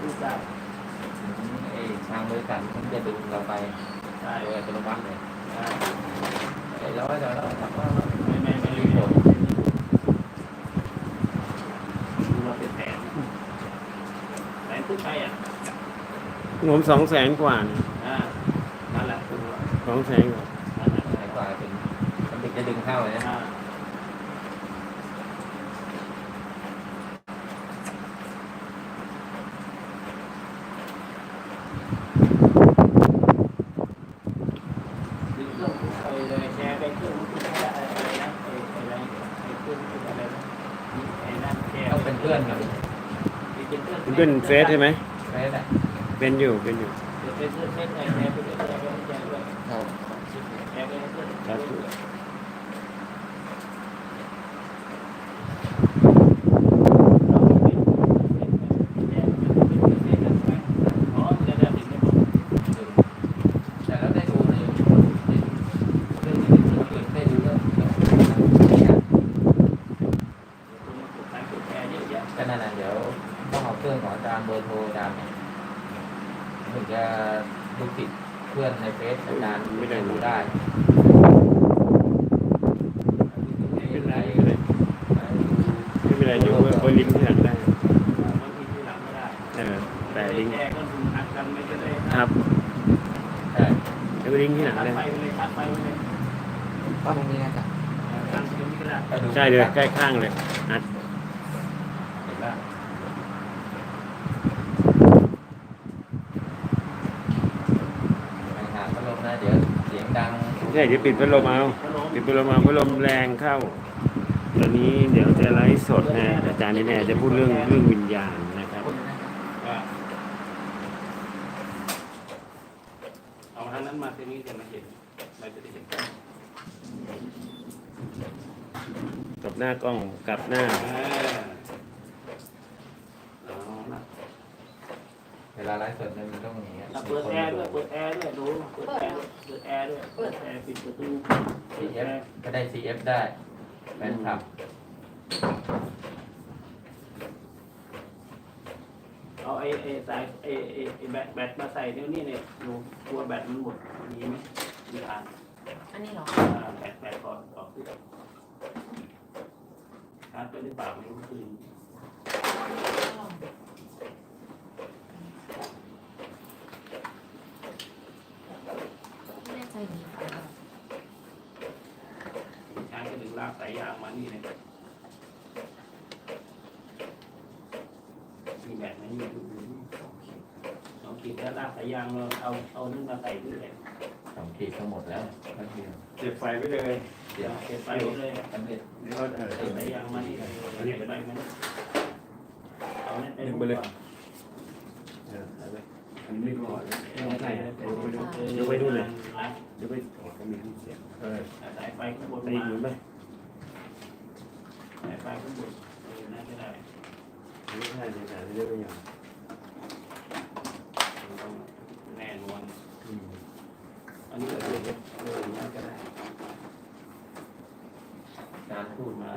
ผู้ทราบไอ้ทางบริษัทมันจะดึงเราไปใช่โดยอัตโนมัติเลยใช่ไอ้เราก็จะเราทำว่าไม่ไม่ไม่มีมีผผลลดูมาเป็นแสนแสนขึ้นไปอะผมสองแสนกว่าเนี่ยอ่านั่นแหละคือว่าสองแสนกว่านั่นแหละไหนกว่าเป็นมันถึงจะดึงเข้าเลยนะ อ่า ดึงเครื่องทุกไปเลยแชร์ไปเครื่องทุกไปอะไรนะไอ้อะไรไอ้เครื่องทุกอะไรนะไอ้นั่นแชร์ ต้องเป็นเพื่อนกัน เป็นเพื่อนเพื่อนเฟซใช่ไหมเฟซอะเป็นอยู่เป็นอยู่เป็นเพื่อนเฟซไงแชร์ไปเรื่อยแชร์ไปแชร์ด้วยครับ แชร์ไปเรื่อย ครับ อ๋อจะได้ถึงได้บอก แต่เราได้ดูในเรื่องนี้เรื่องอื่นได้ดูเรื่องเกี่ยวกับเรื่องนี้อะ คุณมากดไลค์กดแชร์เยอะแยะ ก็นั่นน่ะเดี๋ยวต้องเอาเครื่องของอาจารย์เบอร์โทรอาจารย์เนี่ยถึงจะดูติดเพื่อนในเฟซอาจารย์ไม่ได้ดูได้ ไม่เป็นไรไม่เป็นไรไม่เป็นไรเดี๋ยวเอาลิงก์ที่หลังได้ บางทีที่หลังไม่ได้ เออแต่ ลิงก์แชร์ก็ดูหักกันไม่ได้เลยครับใช่เดี๋ยวลิงก์ที่หลังตัดได้ไปเลยตัดไปเลยก็ตรงนี้นะจ๊ะตัดตรงนี้ก็ได้ก็ดูใช่เลยใกล้ข้างเลยอัดเห็นป่ะไปหาพัดลมนะเดี๋ยวเสียงดังใช่เดี๋ยวปิดพัดลมเอาปิดพัดลมเอาพัดลมแรงเข้า ตอนนี้เดี๋ยวจะไลฟ์สดนะอาจารย์นี่แน่จะพูดเรื่องเรื่องวิญญาณนะครับ อะเอาทางนั้นมาตรงนี้จะมาเห็นเราจะได้เห็นกัน กับ หน้ากล้องกับหน้าอ่าเอาละเวลาไลฟ์สดเนี่ยมันต้องอย่างเงี้ยเปิดแอร์ด้วย เปิดแอร์ด้วยดูเปิดแอร์ด้วยเปิดแอร์ด้วย เปิดแอร์ปิดประตูเปิดแอ CF ร์ก็ได้ CF ได้แฟนคลับเอาไอ้ไอ้สายไอ้ไอ้ไอ้แบตแบตมาใส่เดี๋ยวนี้เนี่ยดูกลัวแบตมันหมดมีไหมมีอ่านอันนี้เหรอ อ่าแบตแบตก่อนก่อนที่จะ ชาร์จไปหรือเปล่าไม่รู้คืนไม่แน่ใจเหมือนกันชาร์จก็ดึงลากสายยางมานี่เลยมีแบตไหมมีดูดูสองขีดแล้วลากสายยางเราเอาเอานึ่งมาใส่ด้วยเลยสองขีดทั้งหมดแล้วก็คือเสียบไฟไว้เลยเสียบเก็บไปเลยสำเร็จนี่ก็เออใส่สายยางมานี่เลยเก็บไปมันเอาเนี่ยไปดึงไปเลยเออเอาไปอันนี้ไม่พอไม่ใช่นะเดี๋ยวไปดูเดี๋ยวไปดูเลยเดี๋ยวไปถอดก็มีที่เสียบเออสายไฟข้างบนใส่มาหมุนไปสายไฟข้างบนเออน่าจะได้ไม่ใช่ไม่ใช่ไม่ได้ไม่ยอมต้องแน่นอนอืมอันนี้ก็เดี๋ยวเออน่าจะได้ อาจารย์พูดมา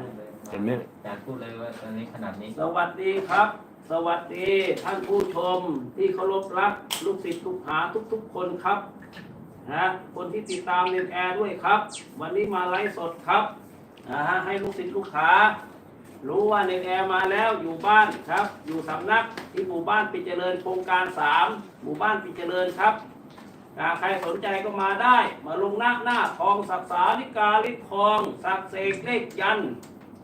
เลยเห็นไหมอาจารย์พูดเลยว่าตอนนี้ขนาดนี้สวัสดีครับ สวัสดีท่านผู้ชมที่เคารพรักลูกศิษย์ลูกหาทุก ๆ คนครับนะคนที่ติดตามเรียนแอร์ด้วยครับ วันนี้มาไลฟ์สดครับนะฮะให้ลูกศิษย์ลูกหารู้ว่าเนนแอร์มาแล้วอยู่บ้านครับ อยู่สำนักที่หมู่บ้านปิจเจริญโครงการสามหมู่บ้านปิจเจริญครับอ่าใครสนใจก็มาได้ มาลงหน้าหน้าทองศักษาลิกาลิศทอง สักเสกเลขยันต์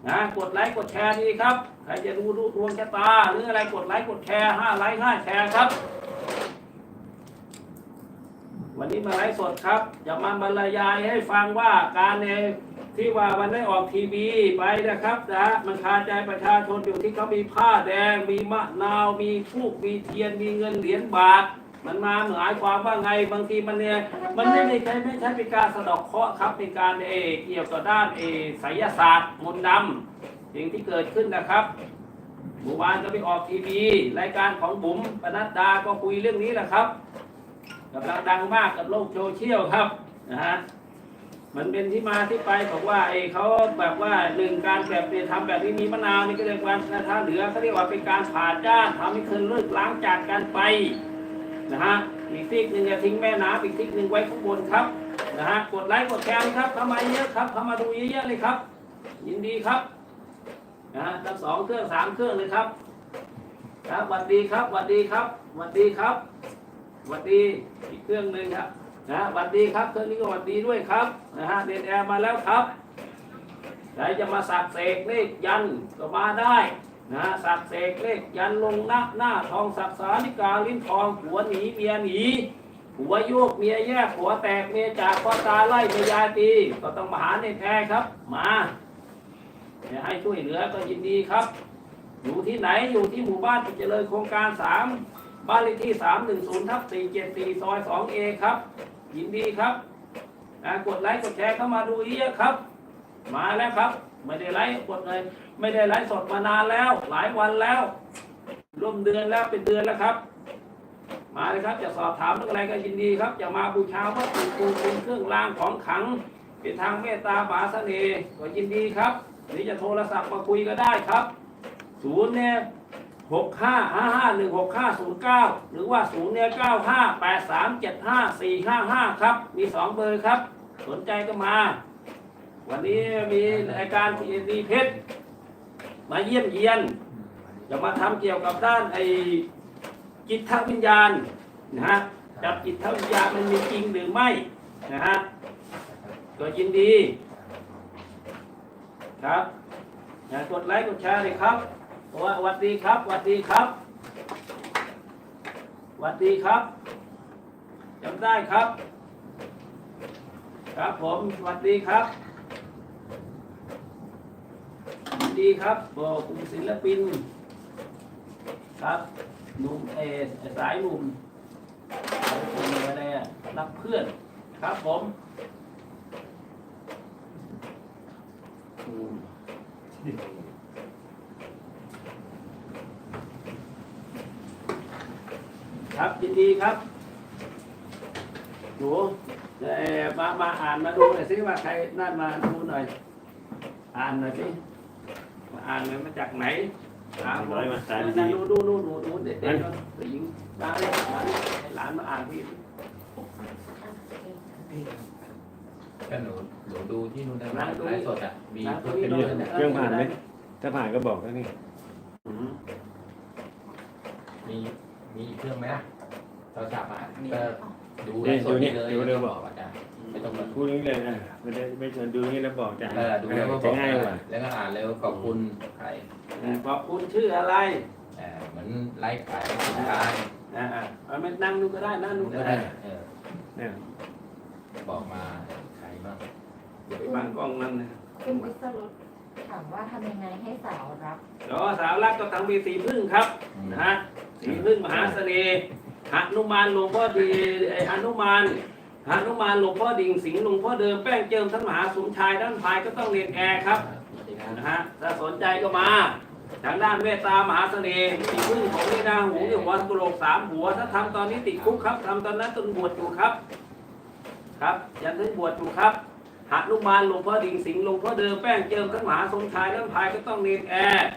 นะกดไลค์กดแชร์ดีครับ ใครจะดูดูดวงชะตา หรืออะไรกดไลค์กดแชร์ห้าไลค์ห้าแชร์ครับ วันนี้มาไลฟ์สดครับจะมาบรรยายให้ฟังว่าการในที่ว่าวันได้ออกทีวีไปนะครับนะมันคาใจประชาชนอยู่ที่เขามีผ้าแดง มีมะนาว มีทูกมีเทียน มีเงินเหรียญบาท มันมาหมายความว่าไงบางทีมันเนี่ยมันไม่ได้ใช้ไม่ใช่เป็นการสะดอกเคราะห์ครับเป็นการเอเกี่ยวกับด้านเอไสยศาสตร์มนต์ดำสิ่งที่เกิดขึ้นนะครับเมื่อวานก็ไปออกทีวีรายการของบุ๋มปนัดดาก็คุยเรื่องนี้แหละครับกำลังดังมากกับโลกโซเชียลครับนะฮะมันเป็นที่มาที่ไปบอกว่าไอ้เขาแบบว่าหนึ่งการแบบเปลี่ยนทำแบบนี้มีมะนาวนี่ก็เรียกว่าถ้าเหลือเขาเรียกว่าเป็นการผ่าจ้านทำให้คืนเลิกล้างจากกันไป นะฮะอีกซีกหนึ่งจะทิ้งแม่น้ำอีกซีกหนึ่งไว้ข้างบนครับนะฮะกดไลค์กดแชร์เลยครับเข้ามาเยอะครับเข้ามาดูเยอะๆเลยครับ ยินดีครับนะฮะทั้งสองเครื่องสามเครื่องเลยครับครับสวัสดีครับสวัสดีครับสวัสดีครับสวัสดีอีกเครื่องหนึ่งครับนะสวัสดีครับเครื่องนี้ก็สวัสดีด้วยครับนะฮะเดนแอร์มาแล้วครับใครจะมาสักเสกเลขยันก็มาได้ นะสักเสกเลขยันลงหน้าหน้าทองสักสานิกาลิ้นทองผัวหนีเมียหนีผัวโยกเมียแยกผัวแตกเมียจากพ่อตาไล่เมียยายตีก็ต้องมาหาเดนแอร์ครับ มาจะให้ช่วยเหลือก็ยินดีครับ อยู่ที่ไหนอยู่ที่หมู่บ้านเจริญโครงการสามบ้านเลขที่สามหนึ่งศูนย์ทับสี่เจ็ดสี่ซอยสองเอครับ ยินดีครับกดไลค์กดแชร์เข้ามาดูเยอะครับ มาแล้วครับ ไม่ได้ไลค์กดเลยไม่ได้ไลฟ์สดมานานแล้ว หลายวันแล้วร่วมเดือนแล้วเป็นเดือนแล้วครับ มาเลยครับจะสอบถามเรื่องอะไรก็ยินดีครับจะมาบูชาวัตถุปูเป็นเครื่องรางของขลัง เป็นทางเมตตามหาเสน่ห์ก็ยินดีครับหรือจะโทรศัพท์มาคุยก็ได้ครับศูนย์เนี่ยหกห้าห้าห้าหนึ่งหกห้าศูนย์เก้าหรือว่าศูนย์เนี่ยเก้าห้าแปดสามเจ็ดห้าสี่ห้าห้าครับ มีสองเบอร์ครับ สนใจก็มา วันนี้มีรายการทีดีเพชรมาเยี่ยมเยียนจะมาทำเกี่ยวกับด้านไอ้จิตวิญญาณนะฮะจับจิตวิญญาณมันมีจริงหรือไม่นะฮะก็ยินดีครับอย่ากดไลค์กดแชร์เลยครับว่าสวัสดีครับสวัสดีครับสวัสดีครับจำได้ครับ ครับผมสวัสดีครับสวัส ดีครับ บอกกลุ่มศิลปิน ครับหนุ่มเอสายหนุ่มสายหนุ่มอะไรอะรักเพื่อนครับผมครับยินดีครับหนูเอ่อมามาอ่านมาดูหน่อยสิว่าใครนั่นมาดูหน่อย อ่านหน่อยสิ อ่านหน่อยมาจากไหนอ่านร้อยมาตานั่ดีนดูดูดูดูดูเด็กๆผู้หญิงตาเลยหลานให้หลานมาอ่านพี่ก็หนูหนูดูที่นู่นได้ไหมไลฟ์สดอะมีนะเพื่อนพี่เป็นดูเพื่อนนะเครื่องผ่านไหมถ้าผ่านก็บอกแล้วนี่อืมมีมีอีกเครื่องไหมล่ะโทรศัพท์อะก็ ดูไลนี่ฟ์สดูดนี่นี่เลยดูเร็วบอกอาจารย์ไม่ต้องมาพูดนี้เลยอะไม่ได้ไม่ชวนดูนี่แล้วบอกจ้ะเออดูแล้วก็บจะอกง่ายกว่าแล้วก็อ่านแล้วขอบคุณใครขอบคุณชื่ออะไรเออเหมือนไลฟ์ขายสินค้าอ่าอ่าเอามานั่งดูก็ได้นั่งดูก็ก็ได้ได้เออเนี่ยบอกมาใครบ้างอย่าไปบังกล้องนั่นนะคุณวิศรุตถามว่าทำยังไงให้สาวรับแล้วสาวรักก็ทำมีสีพึ่งครับนะฮะสีพึ่งมหาเสน่ห์ หนุมานหลวงพ่อดีไอหนุมานหนุมานหลวงพ่อดิ่งสิงห์หลวงพ่อเดิมแป้งเจิมท่านมหาสมชายด้านพายก็ต้องเรียนแอร์ครับนะฮะถ้าสนใจก็มาทางด้านเมตตามหาเสน่ห์สีพึ่งของนี่นาหูอยู่วันกุโลกสามหัว ถ้าทำตอนนี้ติดคุกครับทำตอนนั้นตนบวชอยู่ครับ ครับยันถึงบวชอยู่ครับหนุมานหลวงพ่อดิ่งสิงห์หลวงพ่อเดิมแป้งเจิมท่านมหาสมชายด้านพายก็ต้องเรียนแอร์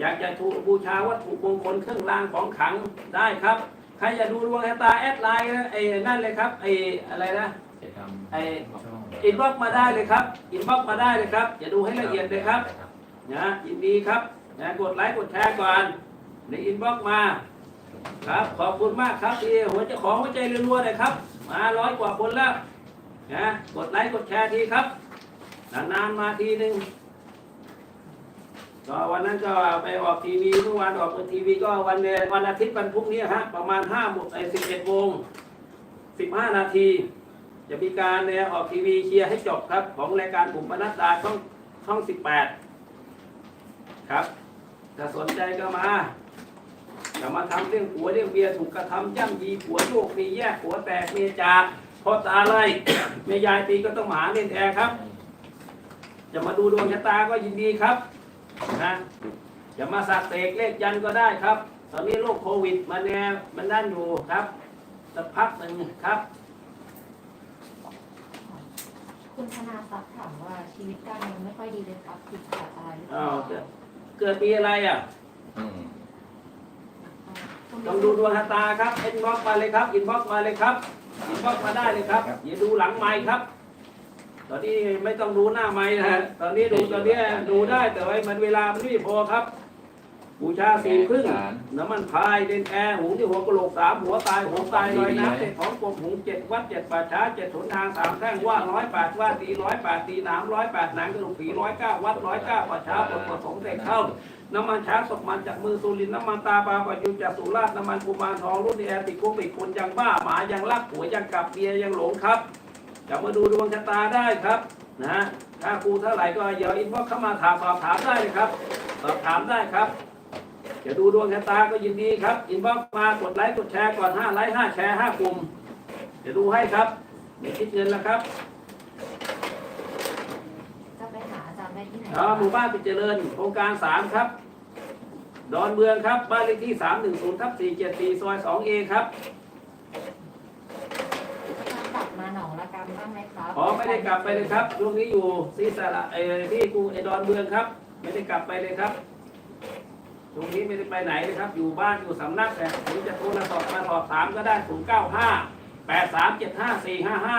อยากจะถูกบูชาวัตถุมงคลเครื่องรางของขลังได้ครับ ครอยากดูดวงชะตาแอดไลน์นะไอ้นั่นเลยครับไอ้อะไรนะจะทำไอ้ช่องอินบ็อกมาได้เลยครับอินบ็อกมาได้เลยครับอย่าดูให้ละเอียดเลยครับนะยินดีครับนะกดไลค์กดแชร์ก่อนในอินบ็อกมาครับขอบคุณมากครับที่หัวเจ้าของหัวใจรัวๆเลยครับ มาร้อยกว่าคนแล้วนะกดไลค์กดแชร์ทีครับนานๆมาทีหนึ่ง ก็วันนั้นก็ไปออกทีวีเมื่อวานออกทีวีก็วันเอ่อวันอาทิตย์วันพรุ่งนี้ฮะประมาณห้าโมงไอ้สิบเอ็ดโมงสิบห้านาที จะมีการเนี่ยออกทีวีเคลียร์ให้จบครับ ของรายการกลุ่มปนัดดาช่องช่องสิบแปดครับถ้าสนใจก็มาจะมาทำเรื่องผัวเรื่องเมียถูกกระทำย่ำยีผัวโยกมีแยกผัวแตกเมียจากพ่อตาไล่เมียยายตีก็ต้องหมาหาเล่นแอร์ครับจะมาดูดวงชะตาก็ยินดีครับ นะจะมาสักเสกเลขยันก็ได้ครับ ตอนนี้โรคโควิดมันแน่มันนั่นอยู่ครับสักพักหนึ่งครับ คุณธนาทรัพย์ถามว่าชีวิตการเงินไม่ค่อยดีเลยครับติดขัดอะไรหรือเปอ้าล่าวเกิดเกิดปีอะไรอะ อืมคุณต้องดูดวงชะตาครับ อินบ็อกมาเลยครับ อินบ็อกมาเลยครับ อินบ็อกมาได้เลยครับ อย่าดูหลังไมค์ครับ ตอนนี้ไม่ต้องดูหน้าไม้นะฮะตอนนี้ดูตอนนี้ดูได้แต่ว่ามันเวลามันไม่พอครับบูชาสี่ครึ่งน้ำมันพายเดนแอร์หูที่หัวกะโหลกสามหัวตายหัวตายลอยน้ำเจ็ดของกบหูเจ็ดวัดเจ็ดป่าช้าเจ็ดหนทางสามแท่งว่าร้อยแปดว่าตีร้อยแปดตีน้ำร้อยแปดหนังกระดูกผีร้อยเก้าวัดร้อยเก้าป่าช้าปลดประสงค์เด็กเข้าน้ำมันช้างศพมันจากมือสุรินทร์น้ำมันตาปลาปะยุจากสุราษฎร์น้ำมันกุมารทองรุ่นแอร์ติดคุกติดคนยังบ้าหมายังรักหัวยังกลับเบียร์ยังหลงครับ จะมาดูดวงชะตาได้ครับนะถ้าครูเท่าไหร่ก็อย่าอินบ็อกซ์เข้ามาถามสอบถามได้เลยครับสอบถามได้ครับจะดูดวงชะตาก็ยินดีครับอินบ็อกซ์มากดไลค์กดแชร์ก่อน5ไลค์5แชร์5กลุ่มจะดูให้ครับไม่คิดเงินแล้วครับจะไปหาอาจารย์ได้ที่ไหนอ๋อหมู่บ้านปิจเจริญโครงการสามครับ ดอนเมืองครับบ้านเลขที่สามหนึ่งศูนย์ทับสี่เจ็ดสี่ซอยสองเอครับ กลับมาหนองละกำบ้างไหม ครับอ๋อไม่ได้กลับไปเลยครับช่วงนี้อยู่ซีสระเออที่กรุงไอดอนเมืองครับ ไม่ได้กลับไปเลยครับช่วงนี้ไม่ได้ไปไหนเลยครับ อยู่บ้านอยู่สำนักแต่หรือจะโทรสอบมาสอบถามก็ได้ศูนย์เก้าห้าแปดสามเจ็ดห้าสี่ห้าห้า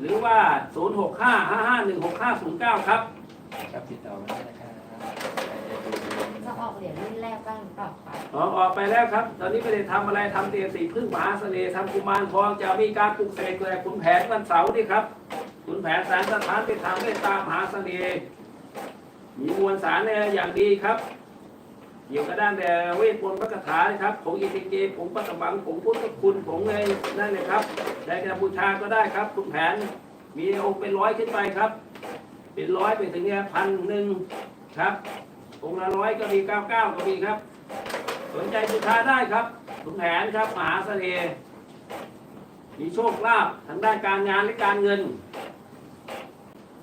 หรือว่าศูนย์หกห้าห้าห้าหนึ่งหกห้าศูนย์เก้าครับ ครับติดต่อมาได้นะครับ จะออกเหรียญรุ่นแรก บ้างหรือเปล่าครับออกออกไปแล้วครับ ตอนนี้ไม่ได้ทำอะไรทำเตียสีพึ่งมหาเสน่ห์ทำกุมารทองจะมีการปลุกเสกเลยขุนแผนวันเสาร์นี่ครับขุนแผนสารสถานที่ทำเมตตามหาเสน่ห์มีมวลสารเนี่ยอย่างดีครับเกี่ยวกับด้านแต่เวทมนต์พระคาถานะครับผงอิติเกผงปัตตบังผงพุทธคุณผงเงยนั่นเลยครับได้จะบูชาก็ได้ครับขุนแผนมีองค์เป็นร้อยขึ้นไปครับ เป็นร้อยไปถึงเนี่ยพันหนึ่งครับ องค์ละร้อยก็มีเก้าเก้าก็มีครับ สนใจบูชาได้ครับขุนแผนครับ มหาเสน่ห์มีโชคลาภทางด้านการงานและการเงิน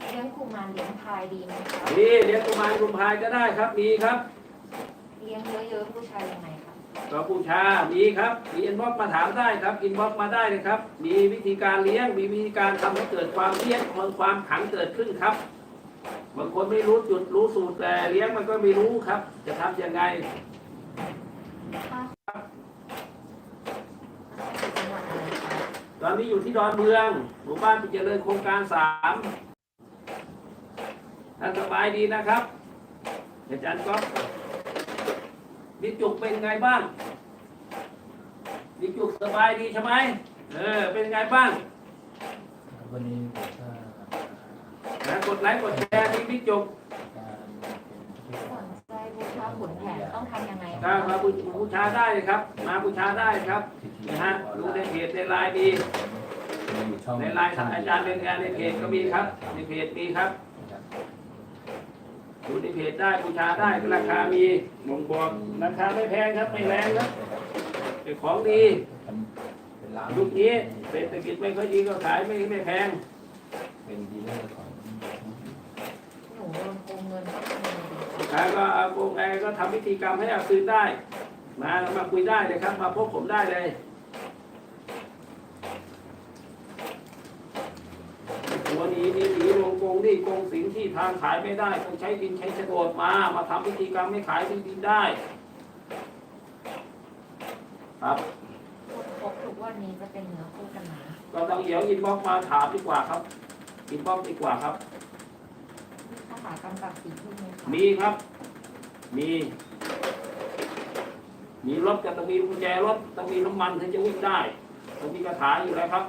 เลี้ยงกุมารเลี้ยงพายดีไหมครับมีเลี้ยงกุมารกุมพายก็ได้ครับมีครับ เลี้ยงเยอะๆผู้ชายยังไงครับก็บูชามีครับ มีอินบ็อกมาถามได้ครับ อินบ็อกมาได้เลยครับ มีวิธีการเลี้ยง มีวิธีการทำให้เกิดความเลี้ยงความขังเกิดขึ้นครับ บางคนไม่รู้จุดรู้สูตรแต่เลี้ยงมันก็ไม่รู้ครับ จะทำยังไงตอนนี้อยู่ที่ดอนเมือง หมู่บ้านปิเจริญโครงการสามท่านสบายดีนะครับอาจารย์ก๊อฟบิ๊กจุกเป็นไงบ้างบิ๊กจุกสบายดีใช่ไหมเออเป็นไงบ้างวันนี้ผม ดไลค์กดแชร์ที่บิ๊กจุกการเป็นสนใจบูชาขุนแผนต้องทำยังไงคถ้ารับมาบูชาได้เลยครับ มาบูชาได้ครับนะฮะดูในเพจในไลน์ดีในไลน์อาจารย์เป็นงานในเพจก็มีครับ ในเพจมีครับดูในเพจได้บูชาได้ราคามีบ่งบอกราคาไม่แพงครับไม่แรงครับเป็นของดีเป็นร้านยุคนี้เศรษฐกิจไม่ค่อยดีก็ขายไม่ไม่แพง เป็นดีลเลอร์ของ หนูโดนโกงเงินต้องทำยังไงดีครับลูกค้าก็เอาโกงแอร์ก็ทำพิธีกรรมให้เอาคืนได้ มามาคุยได้เลยครับ มาพบผมได้เลยหัวหนี้นี่หนีลงโกงนี่โกงสินที่ทางขายไม่ได้ต้องใช้ดินใช้โฉนดมา มาทำพิธีกรรมให้ขายที่ดินได้ ครับครบทุกวันนี้จะเป็นเนื้อคู่กันไหมก็ต้องเดี๋ยวอินบ็อกซ์มาถามดีกว่าครับอินบ็อกซ์ดีกว่าครับคาถากำกับสีพึ่งไหมครับมีครับ มี มีรถก็ต้องมีกุญแจรถต้องมีน้ำมันถึงจะวิ่งได้ต้องมีกระถาอยู่แล้วครับ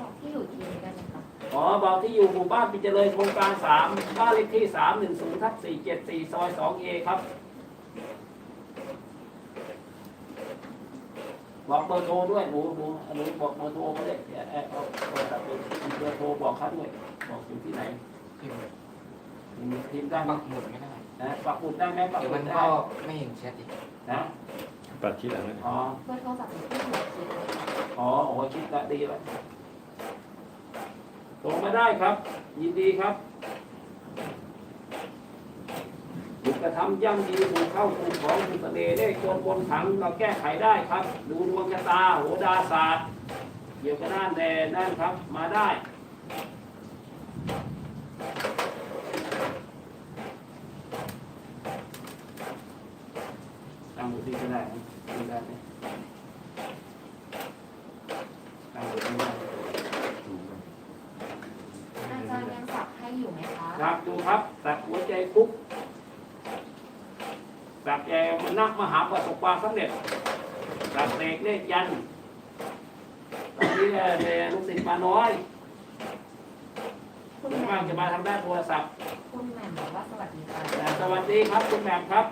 บอกที่อยู่ทีนี้กันนะครับอ๋อบอกที่อยู่หมู่บ้านปิจเจริญโครงการสามบ้านเลขที่สามหนึ่งศูนย์ทับสี่เจ็ดสี่ซอยสองเอครับ บอกเบอร์โทรด้วยหมูหมูหนูบอกเบอร์โทรมาเลยเดี๋ยวเอาเอาเอาเบอร์โทรบอกเขาด้วยบอกอยู่ที่ไหน พิมพ์มีทีมได้ไหมปักหมุดไม่ได้ นะปักหมุดได้ไหมปักเดี๋ยวหมุมันดได้ก็ไม่เห็นแชทอีกนะปัดคิดหลังนะอ๋อเพื่อโทรศัพท์ที่หัวคิดเลยครับอ๋อโอ้คิดละดีแล้วส่งมาได้ครับ ยินดีครับถูกกระทำย่ำยีถูกเข้าถูกของถูกเสน่ห์ได้โจรบนถังเราแก้ไขได้ครับ ดูดวงชะตาโหราศาสตร์เกี่ยวกับด้านแดนนั่นครับ มาได้ ตั้งบทที่ก็ได้นะดูได้ไหมตั้งบทที่ได้อาจารย์ยังสับให้อยู่ไหมคะครับดูครับสักหัวใจคุกสักแกมันนักมหาประสบความสำเร็จสักเสกเลขยันต์ตอนนี้เนี่ยลูกศิษย์มาน้อยคุณส่วนแหม่มากมจะมาทางด้านโทรศัพท์คุณแหม่มบอกว่าสวัสดีค่ะแต่สวัสดีครับคุณแหม่มครับ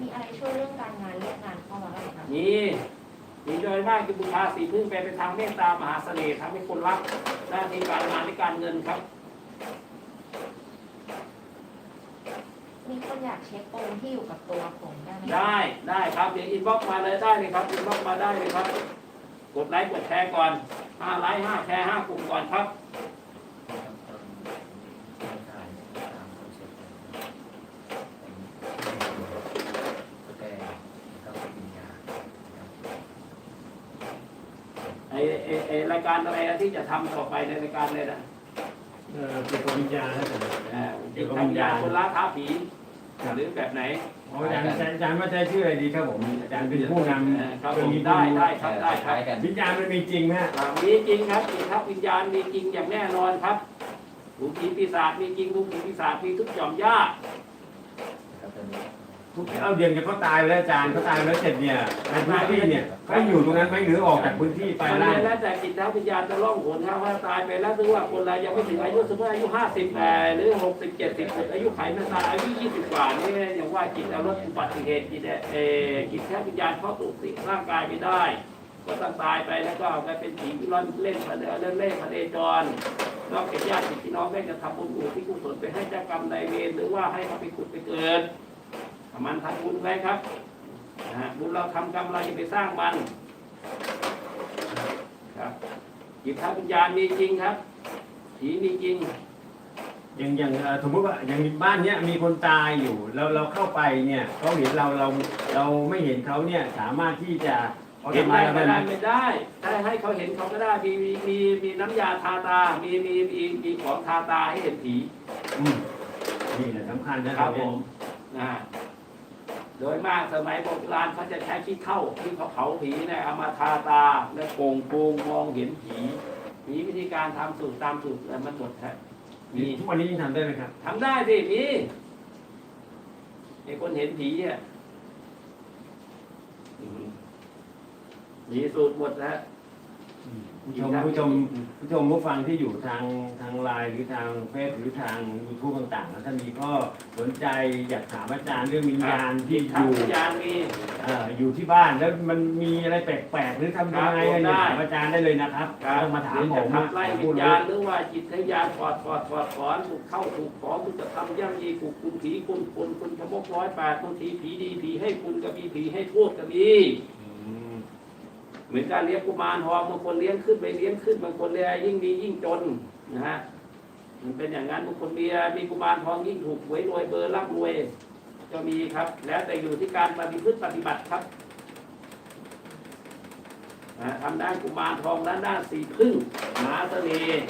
มีอะไรช่วยเรื่องการงานเรียกงานเข้ามาบ้างคะ นี่มีโดยมากคือบูชาสีพึ่งไปไปทางเมตตามหาเสน่ห์ทำให้คนรักหน้าที่การงานและการเงินครับ มีคนอยากเช็คองค์ที่อยู่กับตัวผมได้ไหมคะได้ได้ครับเดี๋ยวอินบ็อกมาเลยได้เลยครับอินบ็อกมาได้เลยครับ กดไลค์กดแชร์ก่อนห้าไลค์ห้าแชร์ห้ากลุ่มก่อนครับ ไอไอ้ไอรายการอะไร นะที่จะทำต่อไปในรายการเลยนะเอ่อเกี่ยวกับวิญญาณนะเอ่อที่ทำยาคนละท้าผีหรือแบบไหนอ๋ออาจารย์อาจารย์ว่าใช้ชื่ออะไรดีครับผมอาจารย์เป็นผู้นเอ่อำครับผเป็นมมีได้ได้ครับได้คครัล้าบยกันวิญญาณมันมีจริงไหมฮะอ่ามีจริงครับมีครับวิญญาณมีจริงอย่างแน่นอนครับถูกผีปีศาจมีจริงถูกผีปีศาจมีทุกหย่อมย่า คุณพี่เอาเดือนกันเขาตายไปแล้วอาจารย์เขาตายไปแล้วเสร็จเนี่ยในพื้นที่เนี่ยเขาอยู่ตรงนั้นไหมหรือออกจากพื้นที่ไปมันไล่แล้วแต่จิตทวิญญาณจะล่องหนครับว่าตายไปแล้วถึงว่าคนเรายังไม่ถึงอายุสมมติอายุห้าสิบแหรือหกสิบเจ็ดสิบอายุไขมันตายอายุยี่สิบกว่านี่อย่างว่าจิตเอารถอุบัติเหตุจิตเออจิตแท้วิญญาณเข้าสู่สิ่งร่างกายไม่ได้ ก็ต้องตายไปแล้วก็เอาไปเป็นผีร่อนเล่นพเนเล่นเล่นพเนจรนอกจากญาติพี่น้องได้จะทำบุญอุที่กุศลไปให้เจ้ากรรมนายเวรหรือว่าให้เขาไปขุดไปเกิด มันทำบุญไว้ครับนะฮะบุญเราทำกรรมเราจะไปสร้างมันครับจิตทวิญญาณมีจริงครับผีมีจริง อย่างอย่างเอ่อสมมติว่าอย่างบ้านเนี้ยมีคนตายอยู่เราเราเข้าไปเนี่ยเขาเห็นเราเราเราไม่เห็นเขาเนี่ยสามารถที่จะเขาเห็นทำได้อะไรก็เราได้ได้ไหมไม่ได้ถ้าให้เขาเห็นเขาก็ได้มีมีมีมีน้ำยาทาตา มีมีมีมีของทาตาให้เห็นผีอืมนี่แหละสำคัญนะครับผมนะฮะ โดยมากสมัยโบราณเขาจะใช้ขี้เท่าที่เขาเผาผีเนี่ยเอามาทาตาแล้วโกงโกงมองเห็นผีมีวิธีการทำสูตรตามสูตรมันหมดฮะมีทุกวันนี้ยังทำได้ไหมครับทำได้สิมีไอ้คนเห็นผีเนี่ยอืมมีสูตรหมดแล้ว ผู้ชมผู้ชมผู้ชมผู้ฟังที่อยู่ทางทางไลน์หรือทางเฟซหรือทางยูทูบต่างๆแล้วถ้ามีก็สนใจอยากถามอาจารย์เรื่องวิญญาณที่อทางยู่วิญญาณมี เอ่ออยู่ที่บ้านแล้วมันมีอะไรแปลกๆหรือทำยังไงครับผมได้ถามอาจารย์ได้เลยนะครับครับต้องมาถามหรือผจะมขับไล่ผมวิพูดญเลยญาณหรือว่าจิตวิญญาณถอดถอดถอดถอนถูกเข้าถูกขอถูกจะทำย่ำยีถูกคุณผีคุณคนคุณขมกร้อยแปดบางทีผีดีผีให้คุณก็มีผีให้โทษก็มีอืม เหมือนการเลี้ยงกุมารทองบางคนเลี้ยงขึ้นไปเลี้ยงขึ้นบางคนเลี้ยยิ่งมียิ่งจนนะฮะมันเป็นอย่างนั้นบางคนมีมีกุมารทองยิ่งถูกหวยรวยเบอร์ร่ำรวย ก็มีครับ แล้วแต่อยู่ที่การปฏิพฤติปฏิบัติครับนะทำด้านกุมารทองด้านด้านสีพึ่งหมาเสน่ห์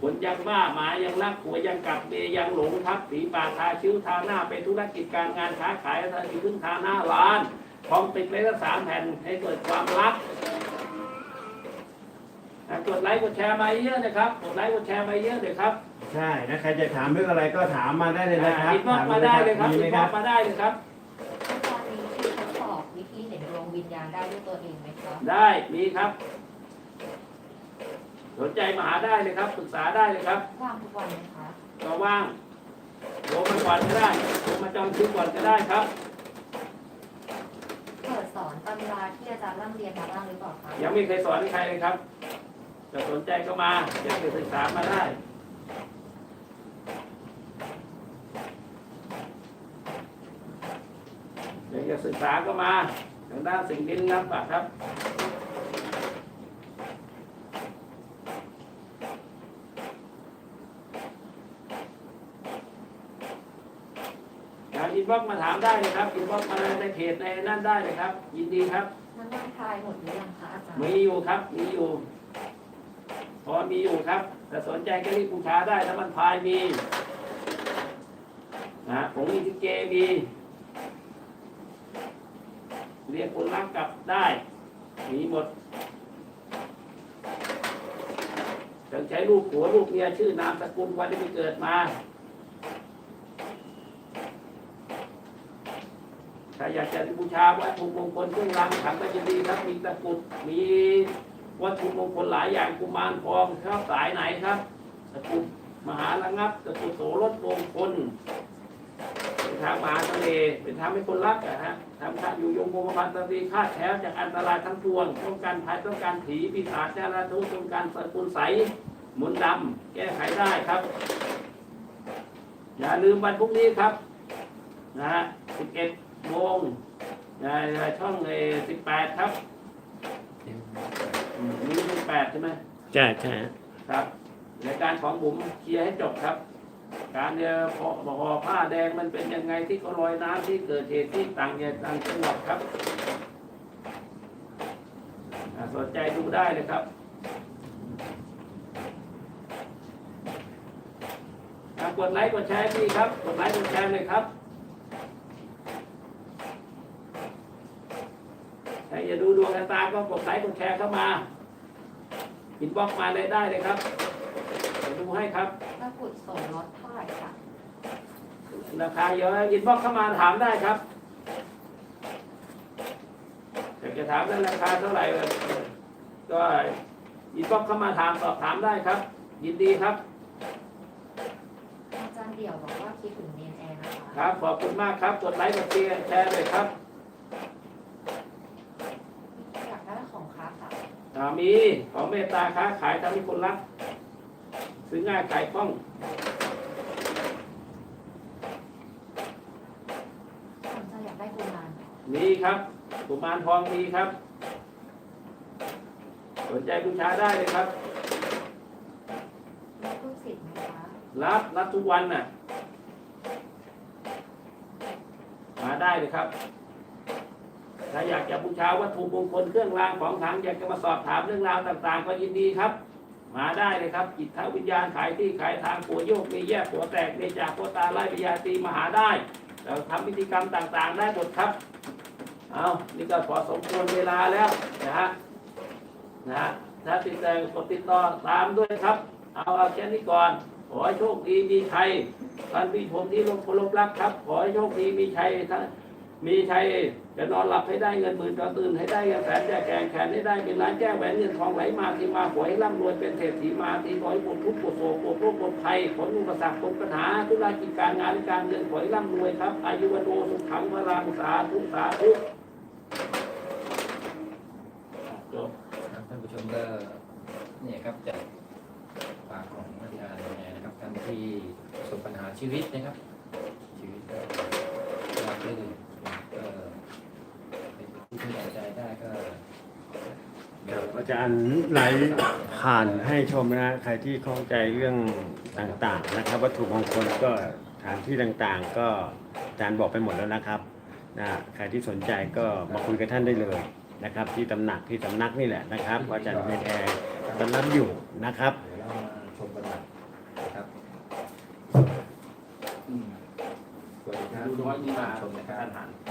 ผลยังว่าหมายังรักหัวยังกลับเมยยังหลงครับสีปากทาคิ้วทาหน้าไปธุรกิจการงานค้าขายทาสีพึ่งทาหน้าร้าน ทองติดไว้ละสามแผ่นให้เกิดความรักอะกดไลค์กดแชร์มาเยอะนะครับ กดไลค์กดแชร์มาเยอะเลยครับใช่ถ้าใครจะถามเรื่องอะไรก็ถามมาได้เลยนะครับอินบ็อกซ์มาได้เลยครับมีอิไหมนคบ็อรักบซ์มาได้เลยครับอาจารย์มีที่ทดสอบวิธีเห็นดวงวิญญาณได้ด้วยตัวเองไหมคะได้มีครับ สนใจมาหาได้เลยครับปรึกษาได้เลยครับ ว่างทุกวันไหมคะ ก็ว่างโทรมาก่อนก็ได้โทรมาจองคิวก่อนก็ได้ครับเปิดส อนตำราที่อาจารย์ร่ำเรียนมาบ้างหรือเปล่าคะยังไม่เคยสอนใครเลยครับจะสนใจก็มาอยากจะศึกษามาได้อยากจะศึกษาก็มาทางด้านสิ่งดินน้ำปะครับ อยากอินบ็อกซ์มาถามได้เลยครับอินบ็อกซ์มาในเพจในนั่นได้เลยครับ ยินดีครับน้ำมันพรายหมดหรือยังคะอาจารย์มีอยู่ครับ มีอยู่พอมีอยู่ครับ แต่สนใจก็รีบบูชาได้น้ำมันพายมีนะผงอิทิเกมีเรียกคนรักกลับได้มีหมดจะใช้รูปผัวรูปเมียชื่อนามสกุลวันที่ไปเกิดมา ถ้าอยากจะบูชาวัตถุมงคลเครื่องรางขังก็จะดีครับมีตะกุดมีวัตถุมงคลหลายอย่างกุมารทองครับสายไหนครับตะกุดมหาระงับตะกุดโสรถมงคลเป็นทางมหาทะเลเป็นทางให้คนรักนะฮะทำการอยู่ยงคงกระพันตรีคาดแถวจากอันตรายทั้งปวงต้องการภัยต้องการผีปีศาจจาราทุกต้องการสกุลใสมนดำแก้ไขได้ครับ อย่าลืมวันพรุ่งนี้ครับ นะฮะ11 โมงนะช่องเอ18ครับอืมนี่เป็น8ใช่ไหมใช่ใช่ครับรายการของผมเคลียร์ให้จบครับ การเนี่ยพอพอผ้าแดงมันเป็นยังไงที่เขาลอยน้ำที่เกิดเหตุที่ต่างเนี่ยต่างจังหวัดครับอ่าสนใจดูได้เลยครับอ่ากดไลค์กดแชร์พี่ครับ กดไลค์กดแชร์เลยครับใคร จะดูดวงชะตาก็กดไลค์กดแชร์เข้ามาอินบ็อกซ์มาเลยได้เลยครับเดี๋ยวดูให้ครับตะกรุดส่งลดเท่าไหร่คะราคาเยอะอินบ็อกซ์เข้ามาถามได้ครับอยากจะถามเรื่องราคาเท่าไหร่เอ่อก็อินบ็อกซ์เข้ามาถามสอบถามได้ครับ ยินดีครับ อาจารย์เดี่ยวบอกว่าคิดถึงเนนแอร์นะคะครับขอบคุณมากครับกดไลค์กดแชร์แชร์เลยครับ อยากได้ของค้าขาย อ่ามีของเมตตาค้าขายทำให้คนรักซื้อง่ายขายคล่องสนใจอยากได้กุมารมีครับกุมารทองมีครับ สนใจบูชาได้เลยครับ รับลูกศิษย์ไหมคะ รับรับทุกวันน่ะ มาได้เลยครับ ถ้าอยากจะบูชาวัตถุมงคลเครื่องรางของขลังอยากจะมาสอบถามเรื่องราวต่าง ๆ ก็ยินดีครับ มาได้เลยครับจิตทวิญญาณขายที่ขายทางปัวโยกมีแยกปัวแตกมีจากปัวตาไล่ปิยาตีมาหาได้เราทำพิธีกรรมต่างๆ ได้หมดครับเอานี่ก็พอสมควรเวลาแล้วนะฮะนะฮะถ้าติดใจกดติดต่อตามด้วยครับ เอาเอาแค่นี้ก่อนขอให้โชคดีมีชัยท่านผู้ชมที่ลงเคารพรักครับ ขอให้โชคดีมีชัยท่าน มีชัยจะนอนหลับให้ได้เงินหมื่นจะตื่นให้ได้เงินแสนจะแกงแขนให้ได้เป็นล้านแก้วแหวนเงินทองไหลมาที่มาขอให้ร่ำรวยเป็นเศรษฐีมาที่ขอให้ปลดทุกข์ปลดโศกปลดโรคปลดภัยผลอุปสรรคผลปัญหาธุรกิจการงานการเงินขอให้ร่ำรวยครับ อายุวันโนสุขังพลังสาธุสาธุจบท่านผู้ชมก็เนี่ยครับจากปากของอาจารย์เนี่ยนะครับท่านที่ประสบปัญหาชีวิตนะครับชีวิตก็ราบรื่นก็เป็นผู้ที่เอาใจได้ก็ อาจารย์ไลฟ์ผ่านให้ชมนะใครที่ข้องใจเรื่องต่างๆนะครับ วัตถุมงคลก็สถานที่ต่างๆ ก็อาจารย์บอกไปหมดแล้วนะครับนะใครที่สนใจก็มาคุยกับท่านได้เลยนะครับ ที่ตำหนักที่สำนักนี่แหละนะครับว่าอาจารย์เมนแอร์ตอนรับอยู่นะครับเดี๋ยวเรามาชมกันหน่อยนะครับอืมสวัสดีครับดูน้อยมีมาชมนะครับท่านหัน